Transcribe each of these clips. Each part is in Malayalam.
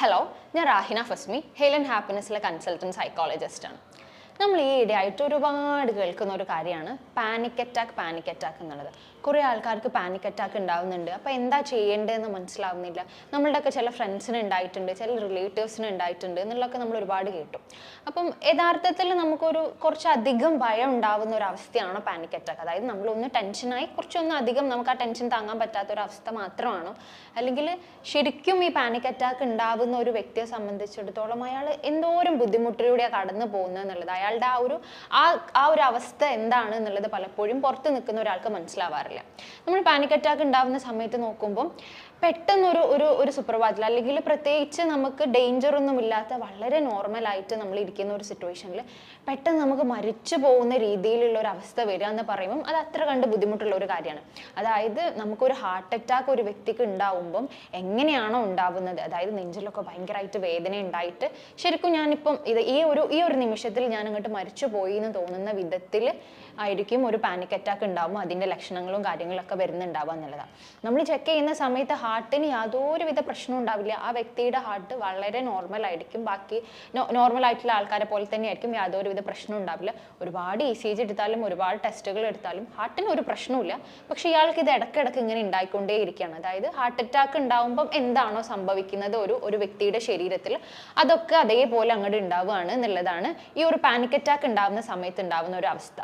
ഹലോ ഞാൻ റാഹിന ഫസ്മി ഹെയിലൻ ഹാപ്പിനെസ്സിലെ കൺസൾട്ടന്റ് സൈക്കോളജിസ്റ്റാണ് നമ്മൾ ഈ ഇടയായിട്ട് ഒരുപാട് കേൾക്കുന്ന ഒരു കാര്യമാണ് പാനിക് അറ്റാക്ക് പാനിക് അറ്റാക്ക് എന്നുള്ളത്. കുറേ ആൾക്കാർക്ക് പാനിക് അറ്റാക്ക് ഉണ്ടാവുന്നുണ്ട്. അപ്പോൾ എന്താ ചെയ്യേണ്ടതെന്ന് മനസ്സിലാവുന്നില്ല. നമ്മളുടെയൊക്കെ ചില ഫ്രണ്ട്സിന് ഉണ്ടായിട്ടുണ്ട് ചില റിലേറ്റീവ്സിന് ഉണ്ടായിട്ടുണ്ട് എന്നുള്ളതൊക്കെ നമ്മൾ ഒരുപാട് കേട്ടു. അപ്പം യഥാർത്ഥത്തിൽ നമുക്കൊരു കുറച്ചധികം ഭയം ഉണ്ടാവുന്ന ഒരു അവസ്ഥയാണോ പാനിക് അറ്റാക്ക് അതായത് നമ്മളൊന്ന് ടെൻഷനായി കുറച്ചൊന്നും അധികം നമുക്ക് ആ ടെൻഷൻ താങ്ങാൻ പറ്റാത്ത ഒരു അവസ്ഥ മാത്രമാണോ. അല്ലെങ്കിൽ ശരിക്കും ഈ പാനിക് അറ്റാക്ക് ഉണ്ടാവുന്ന ഒരു വ്യക്തിയെ സംബന്ധിച്ചിടത്തോളം അയാൾ എന്തോരം ബുദ്ധിമുട്ടിലൂടെയാണ് കടന്നു പോകുന്നത് എന്നുള്ളത്. അയാളുടെ ആ ഒരു ആ ആ ഒരു അവസ്ഥ എന്താണ് എന്നുള്ളത് പലപ്പോഴും പുറത്ത് നിൽക്കുന്ന ഒരാൾക്ക് മനസ്സിലാവാറില്ല. നമ്മൾ പാനിക് അറ്റാക്ക് ഉണ്ടാവുന്ന സമയത്ത് നോക്കുമ്പോൾ പെട്ടെന്നൊരു ഒരു ഒരു സുപ്രഭാതത്തിൽ അല്ലെങ്കിൽ പ്രത്യേകിച്ച് നമുക്ക് ഡേഞ്ചർ ഒന്നും ഇല്ലാത്ത വളരെ നോർമലായിട്ട് നമ്മൾ ഇരിക്കുന്ന ഒരു സിറ്റുവേഷനിൽ പെട്ടെന്ന് നമുക്ക് മരിച്ചു പോകുന്ന രീതിയിലുള്ള ഒരു അവസ്ഥ വരിക എന്ന് പറയുമ്പം അത് അത്ര കണ്ട് ബുദ്ധിമുട്ടുള്ള ഒരു കാര്യമാണ്. അതായത് നമുക്കൊരു ഹാർട്ട് അറ്റാക്ക് ഒരു വ്യക്തിക്ക് ഉണ്ടാവുമ്പം എങ്ങനെയാണോ ഉണ്ടാവുന്നത്? അതായത് നെഞ്ചിലൊക്കെ ഭയങ്കരമായിട്ട് വേദന ഉണ്ടായിട്ട് ശരിക്കും ഞാനിപ്പം ഇത് ഈ ഒരു ഈ ഒരു നിമിഷത്തിൽ ഞാൻ അങ്ങോട്ട് മരിച്ചു പോയി എന്ന് തോന്നുന്ന വിധത്തിൽ ആയിരിക്കും ഒരു പാനിക് അറ്റാക്ക് ഉണ്ടാവും. അതിന്റെ ലക്ഷണങ്ങളും കാര്യങ്ങളൊക്കെ വരുന്നുണ്ടാവുക എന്നുള്ളതാണ്. നമ്മൾ ചെക്ക് ചെയ്യുന്ന സമയത്ത് ഹാർട്ടിന് യാതൊരുവിധ പ്രശ്നവും ഉണ്ടാവില്ല. ആ വ്യക്തിയുടെ ഹാർട്ട് വളരെ നോർമൽ ആയിരിക്കും. ബാക്കി നോർമൽ ആയിട്ടുള്ള ആൾക്കാരെ പോലെ തന്നെ ആയിരിക്കും യാതൊരുവിധ പ്രശ്നവും ഉണ്ടാവില്ല. ഒരുപാട് ഇ സി ജി എടുത്താലും ഒരുപാട് ടെസ്റ്റുകൾ എടുത്താലും ഹാർട്ടിന് ഒരു പ്രശ്നവുമില്ല. പക്ഷെ ഇയാൾക്ക് ഇത് ഇടക്കിടക്ക് ഇങ്ങനെ ഉണ്ടായിക്കൊണ്ടേ ഇരിക്കുകയാണ് അതായത് ഹാർട്ട് അറ്റാക്ക് ഉണ്ടാവുമ്പം എന്താണോ സംഭവിക്കുന്നത് ഒരു ഒരു വ്യക്തിയുടെ ശരീരത്തിൽ അതൊക്കെ അതേപോലെ അങ്ങോട്ട് ഉണ്ടാവുകയാണ് എന്നുള്ളതാണ് ഈ ഒരു പാനിക് അറ്റാക്ക് ഉണ്ടാവുന്ന സമയത്ത് ഉണ്ടാവുന്ന ഒരു അവസ്ഥ.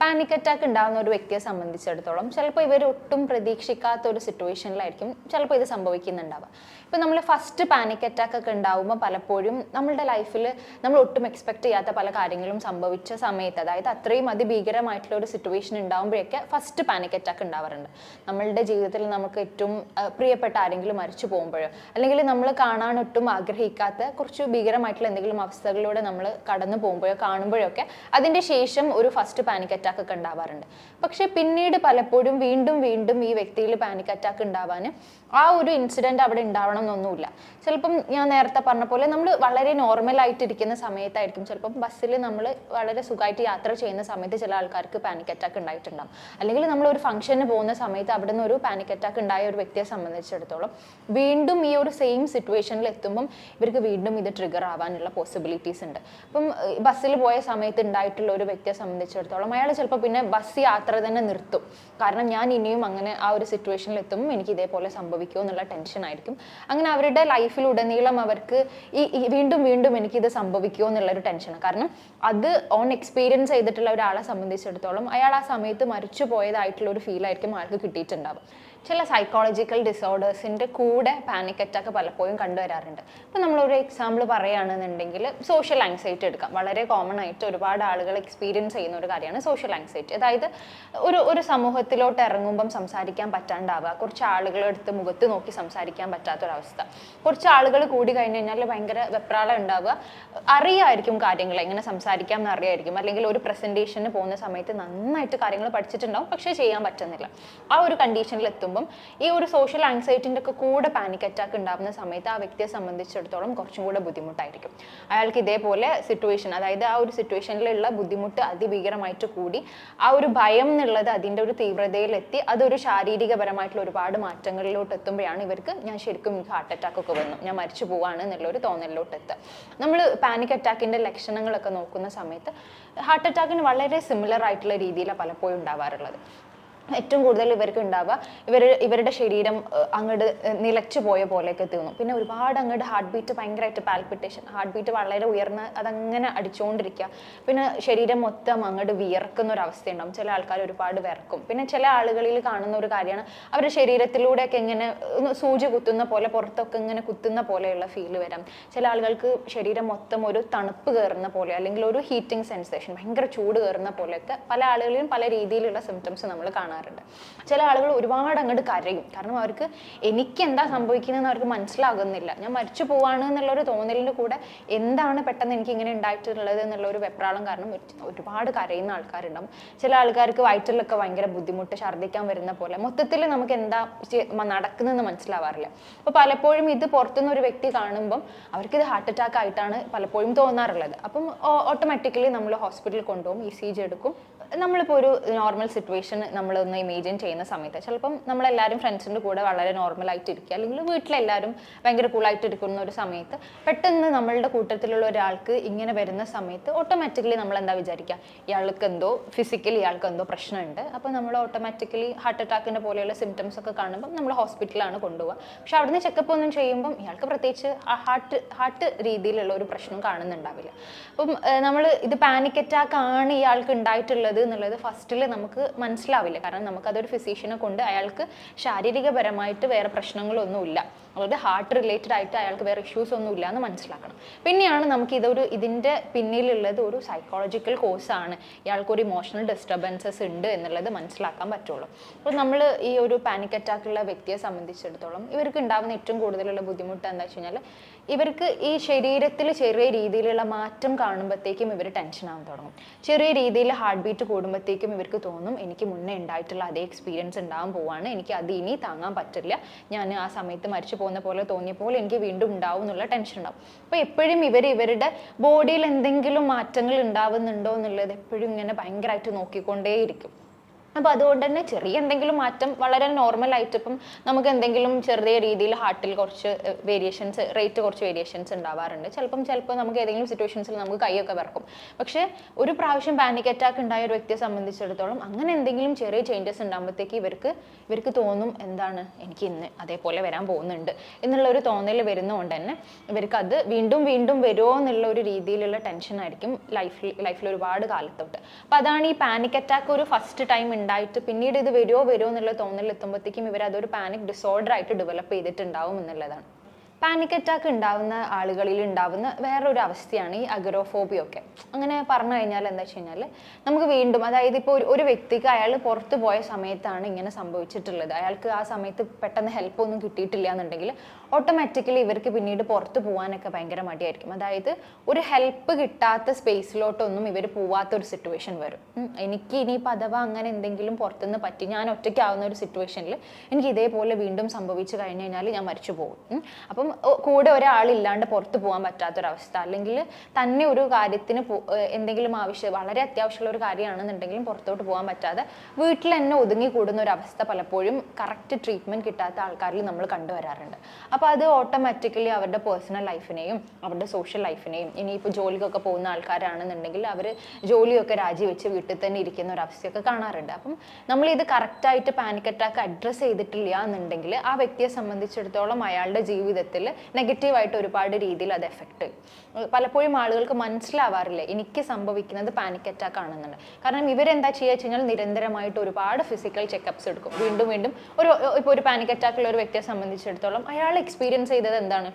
പാനിക് അറ്റാക്ക് ഉണ്ടാകുന്ന ഒരു വ്യക്തിയെ സംബന്ധിച്ചിടത്തോളം ചിലപ്പോൾ ഇവർ ഒട്ടും പ്രതീക്ഷിക്കാത്ത ഒരു സിറ്റുവേഷനിലായിരിക്കും ചിലപ്പോൾ ഇത് സംഭവിക്കുന്നുണ്ടാവുക. ഇപ്പം നമ്മൾ ഫസ്റ്റ് പാനിക് അറ്റാക്ക് ഒക്കെ ഉണ്ടാവുമ്പോൾ പലപ്പോഴും നമ്മളുടെ ലൈഫിൽ നമ്മൾ ഒട്ടും എക്സ്പെക്ട് ചെയ്യാത്ത പല കാര്യങ്ങളും സംഭവിച്ച സമയത്ത് അതായത് അത്രയും അതിഭീകരമായിട്ടുള്ള ഒരു സിറ്റുവേഷൻ ഉണ്ടാകുമ്പോഴൊക്കെ ഫസ്റ്റ് പാനിക് അറ്റാക്ക് ഉണ്ടാവാറുണ്ട്. നമ്മളുടെ ജീവിതത്തിൽ നമുക്ക് ഏറ്റവും പ്രിയപ്പെട്ട ആരെങ്കിലും മരിച്ചു പോകുമ്പോഴോ അല്ലെങ്കിൽ നമ്മൾ കാണാൻ ഒട്ടും ആഗ്രഹിക്കാത്ത കുറച്ച് ഭീകരമായിട്ടുള്ള എന്തെങ്കിലും അവസ്ഥകളിലൂടെ നമ്മൾ കടന്നു പോകുമ്പോഴോ കാണുമ്പോഴൊക്കെ അതിന്റെ ശേഷം ഒരു ഫസ്റ്റ് പാനിക് അറ്റാക്ക് ഒക്കെ ഉണ്ടാവാറുണ്ട്. പക്ഷെ പിന്നീട് പലപ്പോഴും വീണ്ടും വീണ്ടും ഈ വ്യക്തിയിൽ പാനിക് അറ്റാക്ക് ഉണ്ടാവാൻ ആ ഒരു ഇൻസിഡന്റ് അവിടെ ഉണ്ടാവണം എന്നൊന്നുമില്ല ചിലപ്പം ഞാൻ നേരത്തെ പറഞ്ഞ പോലെ നമ്മൾ വളരെ നോർമൽ ആയിട്ടിരിക്കുന്ന സമയത്തായിരിക്കും. ചിലപ്പം ബസ്സിൽ നമ്മൾ വളരെ സുഖമായിട്ട് യാത്ര ചെയ്യുന്ന സമയത്ത് ചില ആൾക്കാർക്ക് പാനിക് അറ്റാക്ക് ഉണ്ടായിട്ടുണ്ടാവും. അല്ലെങ്കിൽ നമ്മൾ ഒരു ഫംഗ്ഷന് പോകുന്ന സമയത്ത് അവിടെ നിന്ന് ഒരു പാനിക് അറ്റാക്ക് ഉണ്ടായ ഒരു വ്യക്തിയെ സംബന്ധിച്ചിടത്തോളം വീണ്ടും ഈ ഒരു സെയിം സിറ്റുവേഷനിൽ എത്തുമ്പം ഇവർക്ക് വീണ്ടും ഇത് ട്രിഗർ ആവാനുള്ള പോസിബിലിറ്റീസ് ഉണ്ട്. അപ്പം ബസ്സിൽ പോയ സമയത്ത് ഉണ്ടായിട്ടുള്ള ഒരു വ്യക്തിയെ സംബന്ധിച്ചിടത്തോളം അയാൾ ചിലപ്പോൾ പിന്നെ ബസ് യാത്ര തന്നെ നിർത്തും. കാരണം ഞാൻ ഇനിയും അങ്ങനെ ആ ഒരു സിറ്റുവേഷനിൽ എത്തുമ്പോൾ എനിക്ക് ഇതേപോലെ സംഭവിക്കുമോ എന്നുള്ള ടെൻഷൻ ആയിരിക്കും. അങ്ങനെ അവരുടെ ലൈഫിലുടനീളം അവർക്ക് ഈ വീണ്ടും വീണ്ടും എനിക്കിത് സംഭവിക്കുമോ എന്നുള്ളൊരു ടെൻഷനാണ്. കാരണം അത് ഓൺ എക്സ്പീരിയൻസ് ചെയ്തിട്ടുള്ള ഒരാളെ സംബന്ധിച്ചിടത്തോളം അയാൾ ആ സമയത്ത് മരിച്ചു പോയതായിട്ടുള്ള ഒരു ഫീൽ ആയിരിക്കും ആൾക്ക് കിട്ടിയിട്ടുണ്ടാവും ചില സൈക്കോളജിക്കൽ ഡിസോർഡേഴ്സിന്റെ കൂടെ പാനിക് അറ്റാക്ക് പലപ്പോഴും കണ്ടുവരാറുണ്ട്. ഇപ്പം നമ്മളൊരു എക്സാമ്പിൾ പറയുകയാണെന്നുണ്ടെങ്കിൽ സോഷ്യൽ ആങ്സൈറ്റി എടുക്കാം. വളരെ കോമൺ ആയിട്ട് ഒരുപാട് ആളുകൾ എക്സ്പീരിയൻസ് ചെയ്യുന്ന ഒരു കാര്യമാണ് സോഷ്യൽ ആങ്സൈറ്റി അതായത് ഒരു ഒരു സമൂഹത്തിലോട്ട് ഇറങ്ങുമ്പം സംസാരിക്കാൻ പറ്റാണ്ടാവുക. കുറച്ച് ആളുകളെടുത്ത് മുഖത്ത് നോക്കി സംസാരിക്കാൻ പറ്റാത്തൊരവസ്ഥ. കുറച്ച് ആളുകൾ കൂടി കഴിഞ്ഞ് കഴിഞ്ഞാൽ ഭയങ്കര വെപ്രാളം ഉണ്ടാവുക. അറിയായിരിക്കും കാര്യങ്ങൾ എങ്ങനെ സംസാരിക്കാം എന്ന് അറിയായിരിക്കും. അല്ലെങ്കിൽ ഒരു പ്രസന്റേഷന് പോകുന്ന സമയത്ത് നന്നായിട്ട് കാര്യങ്ങൾ പഠിച്ചിട്ടുണ്ടാവും പക്ഷേ ചെയ്യാൻ പറ്റുന്നില്ല. ആ ഒരു കണ്ടീഷനിൽ എത്തുമ്പം ഈ ഒരു സോഷ്യൽ ആങ്സൈറ്റിന്റെ ഒക്കെ കൂടെ പാനിക് അറ്റാക്ക് ഉണ്ടാകുന്ന സമയത്ത് ആ വ്യക്തിയെ സംബന്ധിച്ചിടത്തോളം കുറച്ചും കൂടെ ബുദ്ധിമുട്ടായിരിക്കും. അയാൾക്ക് ഇതേപോലെ സിറ്റുവേഷൻ അതായത് ആ ഒരു സിറ്റുവേഷനിലുള്ള ബുദ്ധിമുട്ട് അതിഭീകരമായിട്ട് കൂടി ആ ഒരു ഭയം എന്നുള്ളത് അതിന്റെ ഒരു തീവ്രതയിലെത്തി അതൊരു ശാരീരികപരമായിട്ടുള്ള ഒരുപാട് മാറ്റങ്ങളിലോട്ട് എത്തുമ്പോഴാണ് ഇവർക്ക് ഞാൻ ശരിക്കും ഹാർട്ട് അറ്റാക്ക് ഒക്കെ വന്നു. ഞാൻ മരിച്ചു പോവാണ് എന്നുള്ളൊരു തോന്നലിലോട്ട് എത്തുക. നമ്മൾ പാനിക് അറ്റാക്കിന്റെ ലക്ഷണങ്ങളൊക്കെ നോക്കുന്ന സമയത്ത് ഹാർട്ട് അറ്റാക്കിന് വളരെ സിമിലർ ആയിട്ടുള്ള രീതിയിലാണ് പലപ്പോഴും ഉണ്ടാവാറുള്ളത്. ഏറ്റവും കൂടുതൽ ഇവർക്ക് ഉണ്ടാവുക. ഇവർ ഇവരുടെ ശരീരം അങ്ങോട്ട് നിലച്ചു പോയ പോലെയൊക്കെ തോന്നും. പിന്നെ ഒരുപാട് അങ്ങോട്ട് ഹാർട്ട് ബീറ്റ് ഭയങ്കരമായിട്ട് പാൽപിറ്റേഷൻ ഹാർട്ട് ബീറ്റ് വളരെ ഉയർന്ന് അതങ്ങനെ അടിച്ചുകൊണ്ടിരിക്കുക പിന്നെ ശരീരം മൊത്തം അങ്ങോട്ട് വിയർക്കുന്ന ഒരു അവസ്ഥയുണ്ടാവും. ചില ആൾക്കാർ ഒരുപാട് വിയർക്കും പിന്നെ ചില ആളുകളിൽ കാണുന്ന ഒരു കാര്യമാണ് അവരുടെ ശരീരത്തിലൂടെയൊക്കെ ഇങ്ങനെ സൂചി കുത്തുന്ന പോലെ പുറത്തൊക്കെ ഇങ്ങനെ കുത്തുന്ന പോലെയുള്ള ഫീൽ വരാം. ചില ആളുകൾക്ക് ശരീരം മൊത്തം ഒരു തണുപ്പ് കയറുന്ന പോലെ അല്ലെങ്കിൽ ഒരു ഹീറ്റിംഗ് സെൻസേഷൻ ഭയങ്കര ചൂട് കയറുന്ന പോലെയൊക്കെ പല ആളുകളിലും പല രീതിയിലുള്ള സിംറ്റംസ് നമ്മൾ കാണാറുണ്ട്. ചില ആളുകൾ ഒരുപാട് അങ്ങോട്ട് കരയും. കാരണം അവർക്ക് എനിക്ക് എന്താ സംഭവിക്കുന്നതെന്ന് അവർക്ക് മനസ്സിലാകുന്നില്ല. ഞാൻ മരിച്ചു പോവാണ് എന്നുള്ള ഒരു തോന്നലിന്റെ കൂടെ എന്താണ് പെട്ടെന്ന് എനിക്ക് ഇങ്ങനെ ഉണ്ടായിട്ടുള്ളത് എന്നുള്ള ഒരു വെപ്രാളം കാരണം ഒരുപാട് കരയുന്ന ആൾക്കാരുണ്ടാവും. ചില ആൾക്കാർക്ക് വയറ്റിലൊക്കെ ഭയങ്കര ബുദ്ധിമുട്ട് ഛർദ്ദിക്കാൻ വരുന്ന പോലെ. മൊത്തത്തിൽ നമുക്ക് എന്താ നടക്കുന്നതെന്ന് മനസ്സിലാവാറില്ല. അപ്പോൾ പലപ്പോഴും ഇത് പുറത്തുനിന്ന് ഒരു വ്യക്തി കാണുമ്പം അവർക്ക് ഇത് ഹാർട്ട് അറ്റാക്ക് ആയിട്ടാണ് പലപ്പോഴും തോന്നാറുള്ളത്. അപ്പം ഓട്ടോമാറ്റിക്കലി നമ്മൾ ഹോസ്പിറ്റലിൽ കൊണ്ടുപോകും ഇ സി ജി എടുക്കും. നമ്മളിപ്പോൾ ഒരു നോർമൽ സിറ്റുവേഷൻ നമ്മളൊന്ന് ഇമേജിൻ ചെയ്യുന്ന സമയത്ത് ചിലപ്പം നമ്മളെല്ലാവരും ഫ്രണ്ട്സിന്റെ കൂടെ വളരെ നോർമലായിട്ട് ഇരിക്കുക അല്ലെങ്കിൽ വീട്ടിലെല്ലാവരും ഭയങ്കര കൂളായിട്ട് ഇരിക്കുന്ന ഒരു സമയത്ത് പെട്ടെന്ന് നമ്മളുടെ കൂട്ടത്തിലുള്ള ഒരാൾക്ക് ഇങ്ങനെ വരുന്ന സമയത്ത് ഓട്ടോമാറ്റിക്കലി നമ്മൾ എന്താ വിചാരിക്കുക? ഇയാൾക്ക് എന്തോ ഫിസിക്കലി ഇയാൾക്ക് എന്തോ പ്രശ്നമുണ്ട്. അപ്പോൾ നമ്മൾ ഓട്ടോമാറ്റിക്കലി ഹാർട്ട് അറ്റാക്കിന്റെ പോലെയുള്ള സിംറ്റംസ് ഒക്കെ കാണുമ്പോൾ നമ്മൾ ഹോസ്പിറ്റലാണ് കൊണ്ടുപോകുക പക്ഷെ അവിടുന്ന് ചെക്കപ്പ് ഒന്നും ചെയ്യുമ്പം ഇയാൾക്ക് പ്രത്യേകിച്ച് ഹാർട്ട് ഹാർട്ട് രീതിയിലുള്ള ഒരു പ്രശ്നം കാണുന്നുണ്ടാവില്ല. അപ്പം നമ്മൾ ഇത് പാനിക് അറ്റാക്ക് ആണ് ഇയാൾക്ക് ഉണ്ടായിട്ടുള്ളത് എന്നുള്ളത് ഫസ്റ്റിൽ നമുക്ക് മനസ്സിലാവില്ല. കാരണം നമുക്കതൊരു ഫിസീഷ്യനെ കൊണ്ട് അയാൾക്ക് ശാരീരികപരമായിട്ട് വേറെ പ്രശ്നങ്ങളൊന്നുമില്ല. അതായത് ഹാർട്ട് റിലേറ്റഡ് ആയിട്ട് അയാൾക്ക് വേറെ ഇഷ്യൂസ് ഒന്നും ഇല്ല എന്ന് മനസ്സിലാക്കണം. പിന്നെയാണ് നമുക്ക് ഇതൊരു ഇതിന്റെ പിന്നിലുള്ളത് ഒരു സൈക്കോളജിക്കൽ കോഴ്സാണ് ഇയാൾക്കൊരു ഇമോഷണൽ ഡിസ്റ്റർബൻസസ് ഉണ്ട് എന്നുള്ളത് മനസ്സിലാക്കാൻ പറ്റുള്ളൂ. അപ്പോൾ നമ്മൾ ഈ ഒരു പാനിക് അറ്റാക്കുള്ള വ്യക്തിയെ സംബന്ധിച്ചിടത്തോളം ഇവർക്ക് ഉണ്ടാകുന്ന ഏറ്റവും കൂടുതലുള്ള ബുദ്ധിമുട്ട് എന്താ വെച്ച് കഴിഞ്ഞാൽ ഇവർക്ക് ഈ ശരീരത്തിൽ ചെറിയ രീതിയിലുള്ള മാറ്റം കാണുമ്പോഴത്തേക്കും ഇവർ ടെൻഷൻ ആവാൻ തുടങ്ങും. ചെറിയ രീതിയിൽ ഹാർട്ട് ബീറ്റ് കൂടുമ്പോഴത്തേക്കും ഇവർക്ക് തോന്നും എനിക്ക് മുന്നേ ഉണ്ടായിട്ടുള്ള അതേ എക്സ്പീരിയൻസ് ഉണ്ടാകാൻ പോവാണ് എനിക്ക് അത് ഇനി താങ്ങാൻ പറ്റില്ല. ഞാൻ ആ സമയത്ത് മരിച്ചു പോകുന്ന പോലെ തോന്നിയപ്പോൾ എനിക്ക് വീണ്ടും ഉണ്ടാവും എന്നുള്ള ടെൻഷൻ ഉണ്ടാവും. അപ്പോൾ എപ്പോഴും ഇവർ ഇവരുടെ ബോഡിയിൽ എന്തെങ്കിലും മാറ്റങ്ങൾ ഉണ്ടാവുന്നുണ്ടോ എന്നുള്ളത് എപ്പോഴും ഇങ്ങനെ ഭയങ്കരമായിട്ട് നോക്കിക്കൊണ്ടേയിരിക്കും. അപ്പോൾ അതുകൊണ്ട് തന്നെ ചെറിയ എന്തെങ്കിലും മാറ്റം വളരെ നോർമൽ ആയിട്ട് ഇപ്പം നമുക്ക് എന്തെങ്കിലും ചെറിയ രീതിയിൽ ഹാർട്ടിൽ കുറച്ച് വേരിയേഷൻസ് റേറ്റ് കുറച്ച് വേരിയേഷൻസ് ഉണ്ടാവാറുണ്ട്. ചിലപ്പം ചിലപ്പോൾ നമുക്ക് ഏതെങ്കിലും സിറ്റുവേഷൻസിൽ നമുക്ക് കൈയൊക്കെ വിറക്കും. പക്ഷേ ഒരു പ്രാവശ്യം പാനിക് അറ്റാക്ക് ഉണ്ടായ ഒരു വ്യക്തിയെ സംബന്ധിച്ചിടത്തോളം അങ്ങനെ എന്തെങ്കിലും ചെറിയ ചേഞ്ചസ് ഉണ്ടാകുമ്പോഴത്തേക്ക് ഇവർക്ക് ഇവർക്ക് തോന്നും എന്താണ് എനിക്ക് ഇന്ന് അതേപോലെ വരാൻ പോകുന്നുണ്ട് എന്നുള്ള ഒരു തോന്നൽ വരുന്നതുകൊണ്ട് തന്നെ ഇവർക്ക് അത് വീണ്ടും വീണ്ടും വരുമോ എന്നുള്ള ഒരു രീതിയിലുള്ള ടെൻഷൻ ആയിരിക്കും ലൈഫിൽ ലൈഫിൽ ഒരുപാട് കാലത്തോട്ട്. അപ്പോൾ അതാണ് ഈ പാനിക് അറ്റാക്ക് ഒരു ഫസ്റ്റ് ടൈം ഉണ്ടായിട്ട് പിന്നീട് ഇത് വരുമോ വരുമോ എന്നുള്ള തോന്നൽ എത്തുമ്പോഴത്തേക്കും ഇവർ അതൊരു പാനിക് ഡിസോർഡർ ആയിട്ട് ഡെവലപ്പ് ചെയ്തിട്ടുണ്ടാവും എന്നുള്ളതാണ്. പാനിക് അറ്റാക്ക് ഉണ്ടാവുന്ന ആളുകളിൽ ഉണ്ടാവുന്ന വേറൊരു അവസ്ഥയാണ് ഈ അഗറോഫോബിയ ഒക്കെ. അങ്ങനെ പറഞ്ഞു കഴിഞ്ഞാൽ എന്താ വെച്ച് കഴിഞ്ഞാൽ നമുക്ക് വീണ്ടും അതായത് ഇപ്പോൾ ഒരു ഒരു വ്യക്തിക്ക് അയാൾ പുറത്ത് പോയ സമയത്താണ് ഇങ്ങനെ സംഭവിച്ചിട്ടുള്ളത്. അയാൾക്ക് ആ സമയത്ത് പെട്ടെന്ന് ഹെൽപ്പ് ഒന്നും കിട്ടിയിട്ടില്ല എന്നുണ്ടെങ്കിൽ ഓട്ടോമാറ്റിക്കലി ഇവർക്ക് പിന്നീട് പുറത്ത് പോകാനൊക്കെ ഭയങ്കര മടിയായിരിക്കും. അതായത് ഒരു ഹെൽപ്പ് കിട്ടാത്ത സ്പേസിലോട്ടൊന്നും ഇവർ പോവാത്ത ഒരു സിറ്റുവേഷൻ വരും. എനിക്ക് ഇനിയിപ്പോൾ അഥവാ അങ്ങനെ എന്തെങ്കിലും പുറത്തുനിന്ന് പറ്റി ഞാൻ ഒറ്റയ്ക്കാവുന്ന ഒരു സിറ്റുവേഷനിൽ എനിക്ക് ഇതേപോലെ വീണ്ടും സംഭവിച്ചു കഴിഞ്ഞു കഴിഞ്ഞാൽ ഞാൻ മരിച്ചു പോകും. അപ്പം ഒ- കൂടെ ഒരാളില്ലാണ്ട് പുറത്ത് പോകാൻ പറ്റാത്തൊരവസ്ഥ. അല്ലെങ്കിൽ തന്നെ ഒരു കാര്യത്തിന് എന്തെങ്കിലും ആവശ്യം വളരെ അത്യാവശ്യമുള്ള ഒരു കാര്യമാണെന്നുണ്ടെങ്കിലും പുറത്തോട്ട് പോകാൻ പറ്റാതെ വീട്ടിൽ തന്നെ ഒതുങ്ങി കൂടുന്ന ഒരു അവസ്ഥ പലപ്പോഴും കറക്റ്റ് ട്രീറ്റ്മെന്റ് കിട്ടാത്ത ആൾക്കാരിൽ നമ്മൾ കണ്ടുവരാറുണ്ട്. അപ്പോൾ അത് ഓട്ടോമാറ്റിക്കലി അവരുടെ പേഴ്സണൽ ലൈഫിനെയും അവരുടെ സോഷ്യൽ ലൈഫിനെയും ഇനിയിപ്പോൾ ജോലിക്കൊക്കെ പോകുന്ന ആൾക്കാരാണെന്നുണ്ടെങ്കിൽ അവർ ജോലിയൊക്കെ രാജിവെച്ച് വീട്ടിൽ തന്നെ ഇരിക്കുന്ന ഒരു അവസ്ഥയൊക്കെ കാണാറുണ്ട്. അപ്പം നമ്മൾ ഇത് കറക്റ്റായിട്ട് പാനിക് അറ്റാക്ക് അഡ്രസ്സ് ചെയ്തിട്ടില്ല എന്നുണ്ടെങ്കിൽ ആ വ്യക്തിയെ സംബന്ധിച്ചിടത്തോളം അയാളുടെ ജീവിതത്തിൽ നെഗറ്റീവായിട്ട് ഒരുപാട് രീതിയിൽ അത് എഫക്റ്റ് പലപ്പോഴും ആളുകൾക്ക് മനസ്സിലാവാറില്ല. എനിക്ക് സംഭവിക്കുന്നത് പാനിക് അറ്റാക്ക് ആണെന്നുണ്ട്. കാരണം ഇവരെന്താ ചെയ്യുക വെച്ച് കഴിഞ്ഞാൽ നിരന്തരമായിട്ട് ഒരുപാട് ഫിസിക്കൽ ചെക്കപ്സ് എടുക്കും. വീണ്ടും വീണ്ടും ഒരു ഇപ്പോൾ ഒരു പാനിക് അറ്റാക്കുള്ള ഒരു വ്യക്തിയെ സംബന്ധിച്ചിടത്തോളം അയാൾ എക്സ്പീരിയൻസ് ചെയ്തത് എന്താണ്?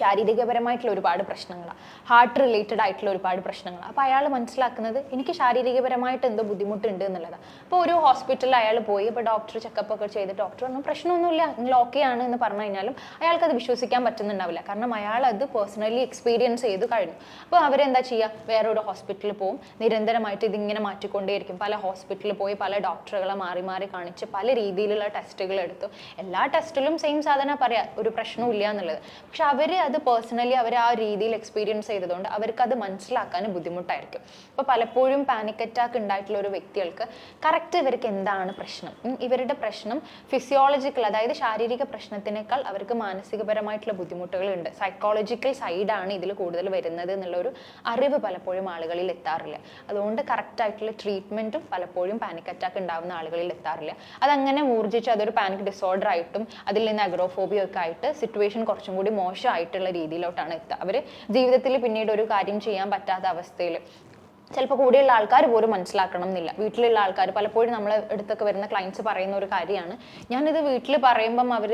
ശാരീരികപരമായിട്ടുള്ള ഒരുപാട് പ്രശ്നങ്ങളാണ് ഹാർട്ട് റിലേറ്റഡ് ആയിട്ടുള്ള ഒരുപാട് പ്രശ്നങ്ങളാണ് അപ്പോൾ അയാൾ മനസ്സിലാക്കുന്നത് എനിക്ക് ശാരീരികപരമായിട്ട് എന്തോ ബുദ്ധിമുട്ടുണ്ട് എന്നുള്ളതാണ് അപ്പോൾ ഒരു ഹോസ്പിറ്റലിൽ അയാൾ പോയി ഇപ്പോൾ ഡോക്ടർ ചെക്കപ്പ് ഒക്കെ ചെയ്ത് ഡോക്ടർ പറഞ്ഞു പ്രശ്നമൊന്നുമില്ല നിങ്ങൾ ഓക്കെ ആണ് എന്ന് പറഞ്ഞു കഴിഞ്ഞാലും അയാൾക്ക് അത് വിശ്വസിക്കാൻ പറ്റുന്നുണ്ടാവില്ല. കാരണം അയാൾ അത് പേഴ്സണലി എക്സ്പീരിയൻസ് ചെയ്ത് കഴിഞ്ഞു. അപ്പോൾ അവരെന്താ ചെയ്യുക വേറെ ഒരു ഹോസ്പിറ്റലിൽ പോകും നിരന്തരമായിട്ട് ഇതിങ്ങനെ മാറ്റിക്കൊണ്ടേയിരിക്കും. പല ഹോസ്പിറ്റലിൽ പോയി പല ഡോക്ടറുകളെ മാറി മാറി കാണിച്ച് പല രീതിയിലുള്ള ടെസ്റ്റുകൾ എടുത്തു. എല്ലാ ടെസ്റ്റിലും സെയിം സാധന പറയാം. ഒരു പ്രശ്നവും ഇല്ല എന്നുള്ളത്. പക്ഷെ അവർ അത് പേഴ്സണലി അവർ ആ രീതിയിൽ എക്സ്പീരിയൻസ് ചെയ്തതുകൊണ്ട് അവർക്ക് അത് മനസ്സിലാക്കാൻ ബുദ്ധിമുട്ടായിരിക്കും. അപ്പോൾ പലപ്പോഴും പാനിക് അറ്റാക്ക് ഉണ്ടായിട്ടുള്ള ഒരു വ്യക്തികൾക്ക് കറക്റ്റ് ഇവർക്ക് എന്താണ് പ്രശ്നം? ഇവരുടെ പ്രശ്നം ഫിസിയോളജിക്കൽ അതായത് ശാരീരിക പ്രശ്നത്തിനേക്കാൾ അവർക്ക് മാനസികപരമായിട്ടുള്ള ബുദ്ധിമുട്ടുകളുണ്ട്. സൈക്കോളജിക്കൽ സൈഡാണ് ഇതിൽ കൂടുതൽ വരുന്നത് എന്നുള്ള ഒരു അറിവ് പലപ്പോഴും ആളുകളിൽ എത്താറില്ല. അതുകൊണ്ട് കറക്റ്റ് ആയിട്ടുള്ള ട്രീറ്റ്മെന്റും പലപ്പോഴും പാനിക് അറ്റാക്ക് ഉണ്ടാകുന്ന ആളുകളിൽ എത്താറില്ല. അതങ്ങനെ ഊർജിച്ച് അതൊരു പാനിക് ഡിസോർഡർ ആയിട്ടും അതിൽ നിന്ന് അഗ്രോഫോബിയൊക്കെ ആയിട്ട് സിറ്റുവേഷൻ കുറച്ചും കൂടി മോശമായിട്ടുള്ള രീതിയിലോട്ടാണ് എത്തുക. അവർ ജീവിതത്തിൽ പിന്നീട് ഒരു കാര്യം ചെയ്യാൻ പറ്റാത്ത അവസ്ഥയിൽ ചിലപ്പോൾ കൂടെയുള്ള ആൾക്കാർ പോലും മനസ്സിലാക്കണം എന്നില്ല. വീട്ടിലുള്ള ആൾക്കാർ പലപ്പോഴും നമ്മളെ അടുത്തൊക്കെ വരുന്ന ക്ലയൻസ് പറയുന്ന ഒരു കാര്യമാണ്. ഞാനിത് വീട്ടിൽ പറയുമ്പം അവർ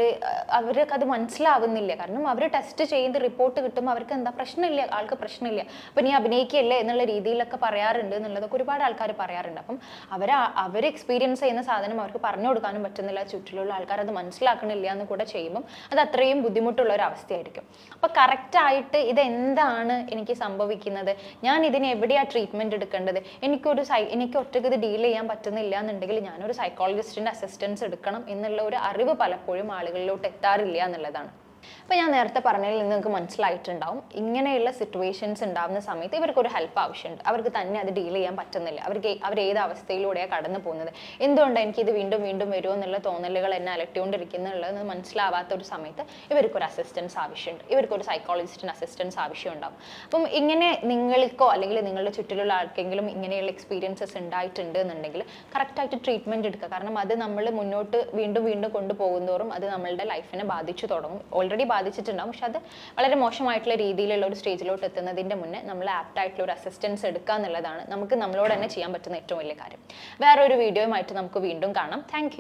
അവർക്ക് അത് മനസ്സിലാവുന്നില്ല. കാരണം അവർ ടെസ്റ്റ് ചെയ്ത് റിപ്പോർട്ട് കിട്ടുമ്പോൾ അവർക്ക് എന്താ പ്രശ്നമില്ല ആൾക്ക് പ്രശ്നമില്ല. അപ്പം നീ അഭിനയിക്കുകയല്ലേ എന്നുള്ള രീതിയിലൊക്കെ പറയാറുണ്ട് എന്നുള്ളതൊക്കെ ഒരുപാട് ആൾക്കാർ പറയാറുണ്ട്. അപ്പം അവർ അവർ എക്സ്പീരിയൻസ് ചെയ്യുന്ന സാധനം അവർക്ക് പറഞ്ഞു കൊടുക്കാനും പറ്റുന്നില്ല. ചുറ്റിലുള്ള ആൾക്കാർ അത് മനസ്സിലാക്കണില്ല എന്ന് കൂടെ ചെയ്യുമ്പം അത് അത്രയും ബുദ്ധിമുട്ടുള്ള ഒരു അവസ്ഥയായിരിക്കും. അപ്പം കറക്റ്റായിട്ട് ഇത് എന്താണ് എനിക്ക് സംഭവിക്കുന്നത്? ഞാൻ ഇതിന് എവിടെയാണ് ട്രീറ്റ്മെന്റ് എടുക്കേണ്ടത്. എനിക്കൊരു സൈ എനിക്ക് ഒറ്റയ്ക്ക് ഇത് ഡീൽ ചെയ്യാൻ പറ്റുന്നില്ല എന്നുണ്ടെങ്കിൽ ഞാനൊരു സൈക്കോളജിസ്റ്റിന്റെ അസിസ്റ്റൻസ് എടുക്കണം എന്നുള്ള ഒരു അറിവ് പലപ്പോഴും ആളുകളിലോട്ട് എത്താറില്ല എന്നുള്ളതാണ്. അപ്പോൾ ഞാൻ നേരത്തെ പറഞ്ഞതിൽ നിന്ന് നിങ്ങൾക്ക് മനസ്സിലായിട്ടുണ്ടാവും. ഇങ്ങനെയുള്ള സിറ്റുവേഷൻസ് ഉണ്ടാകുന്ന സമയത്ത് ഇവർക്ക് ഒരു ഹെൽപ്പ് ആവശ്യമുണ്ട്. അവർക്ക് തന്നെ അത് ഡീൽ ചെയ്യാൻ പറ്റുന്നില്ല. അവർക്ക് അവർ ഏത് അവസ്ഥയിലൂടെയാണ് കടന്നു പോകുന്നത്? എന്തുകൊണ്ടാണ് എനിക്കിത് വീണ്ടും വീണ്ടും വരുമോ എന്നുള്ള തോന്നലുകൾ എന്നെ അലട്ടിക്കൊണ്ടിരിക്കുന്നുള്ളത് മനസ്സിലാവാത്ത ഒരു സമയത്ത് ഇവർക്കൊരു അസിസ്റ്റൻസ് ആവശ്യമുണ്ട്. ഇവർക്കൊരു സൈക്കോളജിസ്റ്റിന് അസിസ്റ്റൻസ് ആവശ്യമുണ്ടാവും. അപ്പം ഇങ്ങനെ നിങ്ങൾക്കോ അല്ലെങ്കിൽ നിങ്ങളുടെ ചുറ്റിലുള്ള ആർക്കെങ്കിലും ഇങ്ങനെയുള്ള എക്സ്പീരിയൻസസ് ഉണ്ടായിട്ടുണ്ട് എന്നുണ്ടെങ്കിൽ കറക്റ്റായിട്ട് ട്രീറ്റ്മെന്റ് എടുക്കുക. കാരണം അത് നമ്മൾ മുന്നോട്ട് വീണ്ടും വീണ്ടും കൊണ്ടുപോകുന്നതോറും അത് നമ്മളുടെ ലൈഫിനെ ബാധിച്ചു തുടങ്ങും. ഓൾറെഡി ബാധിച്ചിട്ടുണ്ടാകും പക്ഷെ അത് വളരെ മോശമായിട്ടുള്ള രീതിയിലുള്ള ഒരു സ്റ്റേജിലോട്ട് എത്തുന്നതിന്റെ മുന്നേ നമ്മൾ ആപ്റ്റായിട്ടുള്ള ഒരു അസിസ്റ്റൻസ് എടുക്കുക എന്നുള്ളതാണ് നമുക്ക് നമ്മളോട് തന്നെ ചെയ്യാൻ പറ്റുന്ന ഏറ്റവും വലിയ കാര്യം. വേറൊരു വീഡിയോയുമായിട്ട് നമുക്ക് വീണ്ടും കാണാം. താങ്ക്